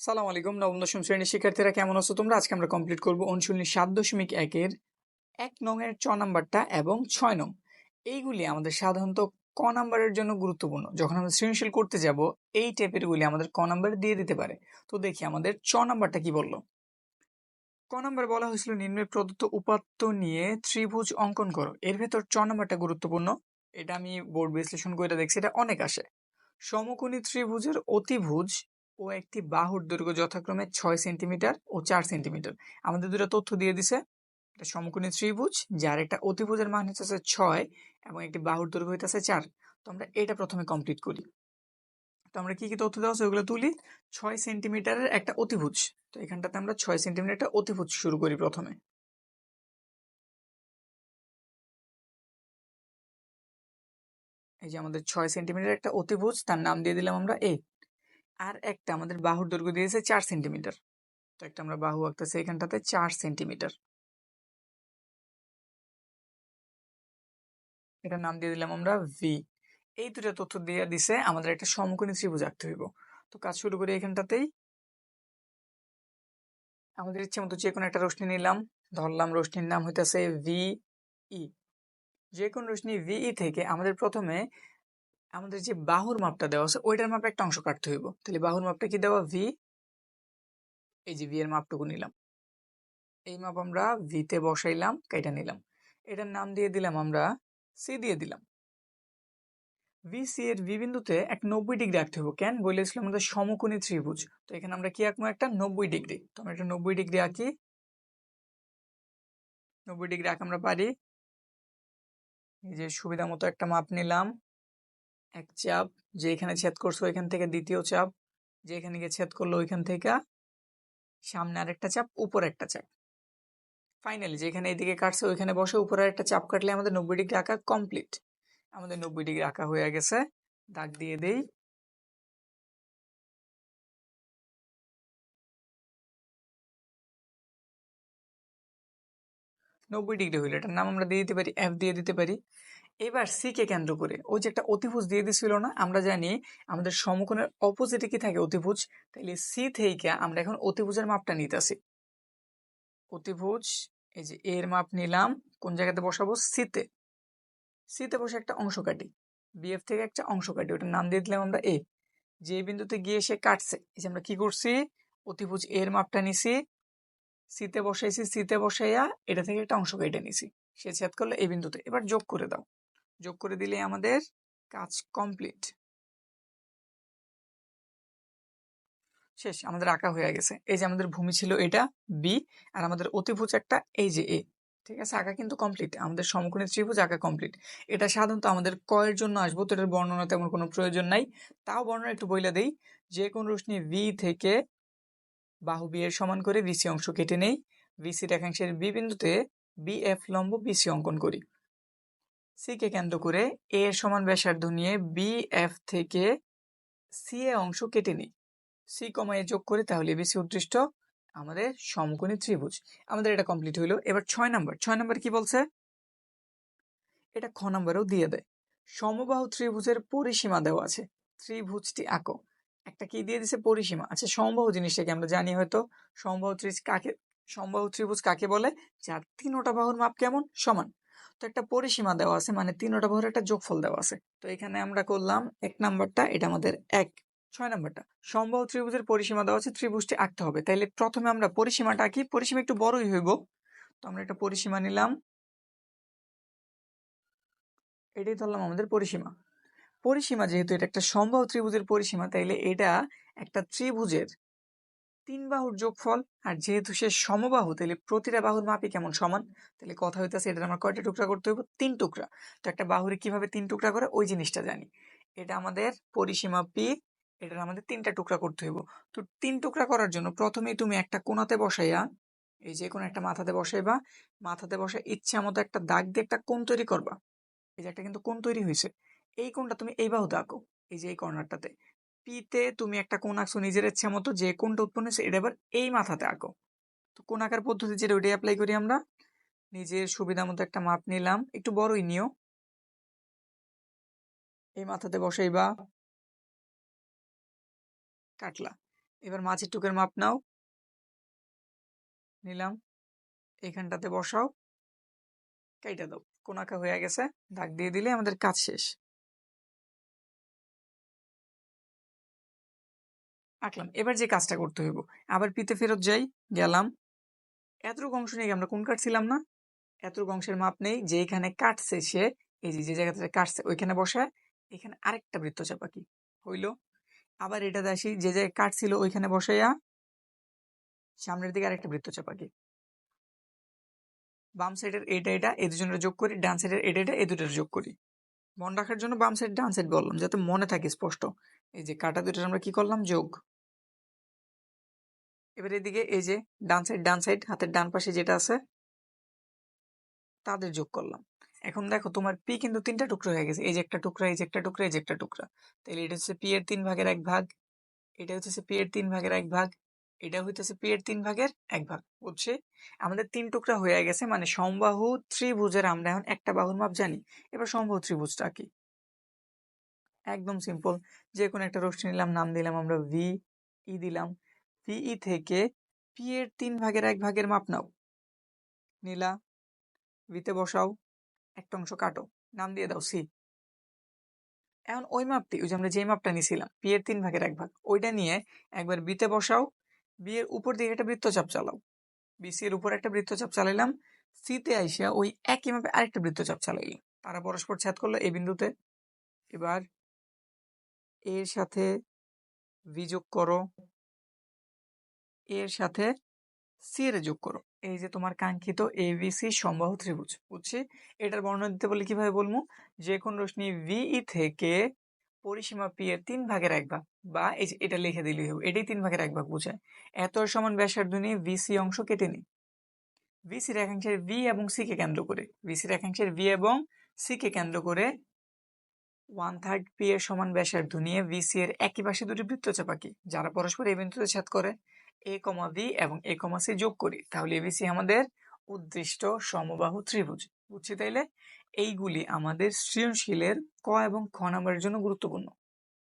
সালাম আলাইকুম, নবম, দশম শ্রেণির শিক্ষার্থীরা কেমন আছো তোমরা? আজকে আমরা কমপ্লিট করব অনুশীলনী সাত দশমিক একের এক নং এর চ নাম্বারটা এবং ছয় নং। এইগুলি আমাদের সাধারণত ক নাম্বারের জন্য গুরুত্বপূর্ণ। যখন আমরা সৃজনশীল করতে যাব, এই টাইপের গুলি আমাদের ক নাম্বার দিয়ে দিতে পারে। তো দেখি আমাদের চ নাম্বারটা কি বলল? ক নাম্বার বলা হয়েছিল নিম্নে প্রদত্ত উপাত্ত নিয়ে ত্রিভুজ অঙ্কন করো। এর ভেতর চ নাম্বারটা গুরুত্বপূর্ণ। এটা আমি বোর্ড বিশ্লেষণ করে দেখছি, এটা অনেক আসে। সমকোণী ত্রিভুজের অতিভুজ ও একটি বাহুর দৈর্ঘ্য যথাক্রমে ছয় সেন্টিমিটার ও চার সেন্টিমিটার। আমাদের দুটো তথ্য দিয়ে দিছে। একটা সমকোণী ত্রিভুজ, যার একটা অতিভুজের মান হচ্ছে ছয় এবং একটি বাহুর দৈর্ঘ্য হইতেছে চার। তো আমরা এটা প্রথমে কমপ্লিট করি। তো আমরা কি কি তথ্য দেওয়া আছে ওগুলো তুলি? ছয় সেন্টিমিটারের একটা অতিভুজ। তো এখানটাতে আমরা ছয় সেন্টিমিটার একটা অতিভুজ শুরু করি প্রথমে। এই যে আমাদের ছয় সেন্টিমিটার একটা অতিভুজ, তার নাম দিয়ে দিলাম আমরা এ আর একটা আমাদের বাহুর দৈর্ঘ্য দিয়েছে চার সেন্টিমিটার। তো একটা আমরা বাহু আঁকতেছি এখানটাতে চার সেন্টিমিটার। এটার নাম দিয়ে দিলাম আমরা ভি এই দুটো তথ্য দিয়ে দিছে আমাদের একটা সমকোণী ত্রিভুজ আঁকতে হইব। তো কাজ শুরু করি এখানটাতেই। আমাদের ইচ্ছে মতো যে কোনো একটা রশ্মি নিলাম। ধরলাম রশ্মির নাম হইতেছে ভি ই যে কোনো রশ্মি ভিই থেকে আমাদের প্রথমে আমাদের যে বাহুর মাপটা দেওয়া আছে, ওইটার মাপে একটা অংশ কাটতে হইব। তাহলে বাহুর মাপটা কি দেওয়া? ভি এই যে ভি এর মাপটুকু নিলাম। এই মাপ আমরা ভিতে বসাইলাম, কেটে নিলাম। এটার নাম দিয়ে দিলাম আমরা সি দিয়ে দিলাম। ভি সি এর ভি বিন্দুতে এক নব্বই ডিগ্রি আঁকতে হবে কেন? বলেছিলাম আমাদের সমকোণী ত্রিভুজ। তো এখানে আমরা কি আঁকবো? একটা নব্বই ডিগ্রি। তো আমরা একটা নব্বই ডিগ্রি আঁকি। নব্বই ডিগ্রি আঁকা আমরা পারি। এই যে সুবিধা মতো একটা মাপ নিলাম। এক চাপ, যে এখানে ছেদ করছ ওইখান থেকে দ্বিতীয় চাপ, যে এখানে গিয়ে ছেদ করল ওইখান থেকে সামনে আরেকটা চাপ, উপরে একটা চাপ। ফাইনালি যেখানে এদিকে কাটছে, ওইখানে বসে উপরে একটা চাপ কাটলে আমাদের নব্বই ডিগ্রি আঁকা কমপ্লিট আমাদের নব্বই ডিগ্রি আঁকা হয়ে গেছে। দাগ দিয়ে দেই। নব্বই ডিগ্রি হইল। এটার নাম আমরা দিয়ে দিতে পারি এফ দিয়ে দিতে পারি। এবার সি কে কেন্দ্র করে। ওই যে একটা অতিভুজ দিয়ে দিছিল না, আমরা জানি আমাদের সমকোণের অপোজিটে কি থাকে অতিভুজ? তাহলে সি থেকে আমরা এখন অতিভুজের মাপটা নিতেছি। অতিভুজ, এই যে এর মাপ নিলাম, কোন জায়গাতে বসাবো? সিতে সিতে বসে একটা অংশ কাটি। বিএফ থেকে একটা অংশ কাটি, ওটার নাম দিয়ে দিলাম আমরা এ যে বিন্দুতে গিয়ে সে কাটছে, এই যে আমরা কি করছি? অতিভুজ এর মাপটা নিছি। সিতে বসাইছি সিতে বসাইয়া এটা থেকে একটা অংশ কেটে নিছি। সে ছেদ করলে এই বিন্দুতে। এবার যোগ করে দাও। যোগ করে দিলে আমাদের কাজ কমপ্লিট শেষ, আমাদের আঁকা হয়ে গেছে। এই যে আমাদের ভূমি ছিল এটা বি আর আমাদের অতিভুজ একটা এই যে এ ঠিক আছে? আঁকা কিন্তু কমপ্লিট আমাদের সমকোণী ত্রিভুজ আঁকা কমপ্লিট এটা সাধারণত আমাদের কয়ের জন্য আসব, তো এটার বর্ণনা তেমন কোনো প্রয়োজন নাই। তাও বর্ণনা একটু বইলে দেই। যে কোন রশ্মি ভি থেকে বাহু বি এর সমান করে বিসি অংশ কেটে নেই। বিসি রেখাংশের বি বিন্দুতে বি এফ লম্ব বিসি অঙ্কন করি। সি কে কেন্দ্র করে এ এর সমান ব্যাসার্ধ নিয়ে বি, এফ থেকে সি এ অংশ কেটে নিই। সি কমা এ যোগ করে তাহলে বিসি উদ্দৃষ্ট আমাদের সমকোণী ত্রিভুজ। আমাদের এটা কমপ্লিট হইল। এবার ছয় নাম্বার। ছয় নাম্বার কি বলছে? এটা খ নাম্বারও দিয়ে দেয়। সমবাহু ত্রিভুজের পরিসীমা দেওয়া আছে। ত্রিভুজটি আঁকো। একটা কি দিয়ে দিছে? পরিসীমা। আচ্ছা সমবাহু জিনিসটাকে আমরা জানি হয়তো। সমবাহু ত্রিভুজ কাকে সমবাহু ত্রিভুজ কাকে বলে? যার তিনোটা বাহুর মাপ কেমন? সমান। তো একটা পরিসীমা দেওয়া আছে মানে তিনোটা বাহুর একটা যোগফল দেওয়া আছে। তো এখানে আমরা করলাম এক নাম্বারটা, এটা আমাদের এক, ছয় নাম্বারটা। সম্ভব ত্রিভুজের পরিসীমা দেওয়া আছে, ত্রিভুজটি আঁকতে হবে। তাইলে প্রথমে আমরা পরিসীমাটা আঁকি, পরিসীমা একটু বড়ই হইব। তো আমরা একটা পরিসীমা নিলাম। এটাই ধরলাম আমাদের পরিসীমা। পরিসীমা যেহেতু এটা একটা সম্ভব ত্রিভুজের পরিসীমা, তাইলে এটা একটা ত্রিভুজের তিন বাহুর যোগফল, আর যেহেতু সে সমবাহু, তাহলে প্রতিটা বাহুর মাপই কেমন সমান? তাহলে কথা হইতেছে এটা আমরা কয়টা টুকরা করতে হইব? তিন টুকরা। তো একটা বাহুরে কীভাবে তিন টুকরা করে? ওই জিনিসটা জানি। এটা আমাদের পরিসীমা পি এটার আমাদের তিনটা টুকরা করতে হইব। তো তিন টুকরা করার জন্য প্রথমেই তুমি একটা কোনাতে বসাইয়া, এই যে কোনো একটা মাথাতে বসাইবা, মাথাতে বসে ইচ্ছা মতো একটা দাগ দিয়ে একটা কোণ তৈরি করবা। এই যে একটা কিন্তু কোন তৈরি হয়েছে এই কোণটা তুমি এই বাহুতে আঁকো, এই যে এই কর্নারটাতে। পিতে তুমি একটা কোণ আঁকছো নিজের ইচ্ছা মতো যে কোনটা উৎপন্ন হয়েছে, এটা এবার এই মাথাতে আঁকো। তো কোণ আঁকার পদ্ধতি যেটা, ওইটাই অ্যাপ্লাই করি আমরা। নিজের সুবিধা মতো একটা মাপ নিলাম, একটু বড়ই নিও। এই মাথাতে বসাই বা কাটলা। এবার মাছের টুকের মাপ নাও। নিলাম। এখানটাতে বসাও। কাইটা দাও। কোন আঁকা হয়ে গেছে, দাগ দিয়ে দিলে আমাদের কাজ শেষ। আঁকলাম। এবার যে কাজটা করতে হইব। আবার পিতে ফেরত যাই, গেলাম। এতটুকু অংশ নিয়ে আমরা কোন কাটছিলাম না? এতটুকু অংশের মাপ নেই। যে এখানে কাটছে সে, এই যে যে জায়গাতে কাটছে, ওইখানে বসায় এখানে আরেকটা বৃত্ত চাপা কি হইল। আবার এটা আসি যে জায়গায় কাটছিল ওইখানে বসাইয়া সামনের দিকে আরেকটা বৃত্ত চাপা কি বাম সাইডের এটা এটা, এ দুজনের যোগ করি, ডান সাইডের এটা এটা, এ দুটোর যোগ করি। মন রাখার জন্য বাম সাইড ডান সাইড বললাম, যাতে মনে থাকে স্পষ্ট। এই যে কাটা দুটোর আমরা কি করলাম? যোগ। এবার এদিকে এই যে ডান সাইড ডান সাইড হাতের ডান পাশে যেটা আছে, তাদের যোগ করলাম। এখন দেখো তোমার পি কিন্তু তিনটা টুকরো হয়ে গেছে। এই যে একটা টুকরা, এই যে একটা টুকরা, এই যে একটা টুকরা। তাহলে এটা হচ্ছে পি এর তিন ভাগের এক ভাগ, এটা হচ্ছে পি এর তিন ভাগের এক ভাগ, এটা হইতেছে পি এর তিন ভাগের এক ভাগ। বুঝছে? আমাদের তিন টুকরা হয়ে গেছে মানে সমবাহু ত্রিভুজের, আমরা এখন একটা বাহুর মাপ জানি। এবার সমবাহু ত্রিভুজটা কি? একদম সিম্পল যে কোনো একটা রশ্মি নিলাম, নাম দিলাম আমরা ভি ই দিলাম। ভিই থেকে পি এর তিন ভাগের এক ভাগের মাপ নাও। নিলা, ভিতে বসাও, একটা অংশ কাটো, নাম দিয়ে দাও সি। এখন ওই মাপটি, ওই যে আমরা যে মাপটা নিছিলাম, পি এর তিন ভাগের এক ভাগ, ওইটা নিয়ে একবার বিতে বসাও, বি এর উপর দিকে একটা বৃত্তচাপ চালাও। বিসি এর উপর একটা বৃত্তচাপ চালাইলাম, সিতে আইসা ওই একই মাপে আরেকটা বৃত্তচাপ চালাইলাম। তারা পরস্পর ছেদ করল এই বিন্দুতে। এবার এর সাথে বিযোগ করো এর সাথে সি যোগ করো। এই যে তোমার কাঙ্ক্ষিত এবিসি সম্বাহু ত্রিভুজ, বুঝছি? এটার বর্ণনা দিতে বলে কীভাবে বলব? যে কোন রশ্মি ভিই থেকে পরিসীমা পি এর তিন ভাগের এক ভাগ বা এই যে এটা লিখে দিলেই হবে, এটাই তিন ভাগের এক ভাগ বোঝায়। এত সমান ব্যাসার্ধ নিয়ে ভিসি অংশ কেটে নি ভিসি রেখাংশের ভি এবং সি কে কেন্দ্র করে। ভিসি রেখাংশের ভি এবং সি কে কেন্দ্র করে ওয়ান থার্ড পি এর সমান ব্যাসার্ধ নিয়ে ভিসি এর একই পাশে দুটি বৃত্তচাপ আঁকি, যারা পরস্পর এই বিন্দুতে ছেদ করে। এ কমা বি এবং এ কমা সি যোগ করি, তাহলে এবিসি আমাদের উদ্দিষ্ট সমবাহু ত্রিভুজ। বুঝছি তাইলে? এইগুলি আমাদের সৃজনশীলের ক এবং খ নাম্বারের জন্য গুরুত্বপূর্ণ।